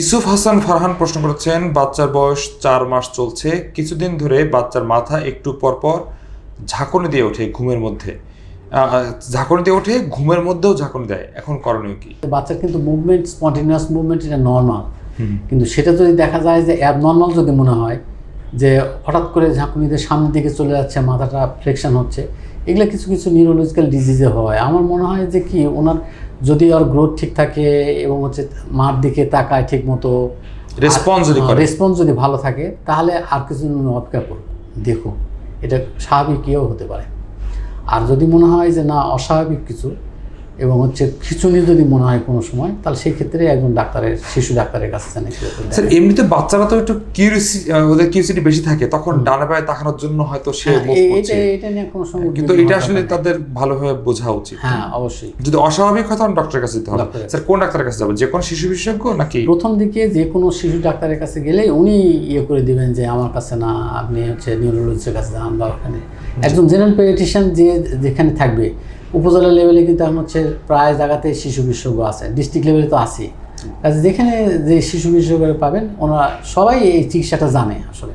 ইসুফ হাসান ফারহান প্রশ্ন করেছেন বাচ্চার বয়স চার মাস চলছে কিছুদিন ধরে বাচ্চার মাথা একটু পর পর ঝাঁকুনি দিয়ে ওঠে ঘুমের মধ্যে। ঝাঁকুনি দিয়ে ওঠে ঘুমের মধ্যেও ঝাঁকুনি দেয়। এখন করণীয় কি? বাচ্চার কিন্তু মুভমেন্ট স্পন্টেনিয়াস মুভমেন্ট এটা নর্মাল কিন্তু সেটা যদি দেখা যায় যে অ্যাবনর্মাল যদি মনে হয় যে হঠাৎ করে ঝাঁকুনিতে সামনের দিকে চলে যাচ্ছে মাথাটা ফ্লেকশন হচ্ছে এগুলো কিছু কিছু নিউরোলজিক্যাল ডিজিজে হয়। আমার মনে হয় যে কি ওনার যদি ওর গ্রোথ ঠিক থাকে এবং হচ্ছে মার দিকে তাকায় ঠিক মতো রেসপন্স যদি রেসপন্স যদি ভালো থাকে তাহলে আর কিছু অপেক্ষা করুক। দেখো এটা স্বাভাবিকও হতে পারে। আর যদি মনে হয় যে না অস্বাভাবিক কিছু এবং হচ্ছে খিচুনি যদি মনে হয় কোনো সময় তাহলে সেই ক্ষেত্রে একজন ডাক্তারের শিশু ডাক্তারের কাছে জানে স্যার এমনিতে বাচ্চারা তো একটু কিউরিসি ওদের কিউরিসিটি বেশি থাকে তখন ডানা পায়ে তাকানোর জন্য হয়তো সে এটা এটা নিয়ে কোনো সময় কিন্তু এটা আসলে তাদের ভালোভাবে বোঝা উচিত। হ্যাঁ অবশ্যই। যদি অস্বাভাবিক হয় তখন ডক্টরের কাছে যেতে হবে। স্যার কোন ডাক্তারের কাছে যাবে যে কোনো শিশু বিশেষজ্ঞ নাকি? প্রথম দিকে যে কোনো শিশু ডাক্তারের কাছে গেলে উনি ইয়ে করে দিবেন যে আমার কাছে না আপনি হচ্ছে নিউরোলজিস্টের কাছে যান বা ওখানে। একজন জেনারেল পেডিটিশিয়ান যে যেখানে থাকবে উপজেলা লেভেলে কিন্তু এখন হচ্ছে প্রায় জায়গাতে শিশু বিশেষজ্ঞ আছে। ডিস্ট্রিক্ট লেভেলে তো আছে যেখানে যে শিশু বিশেষজ্ঞ পাবেন, ওনারা সবাই এই চিকিৎসাটা জানে আসলে।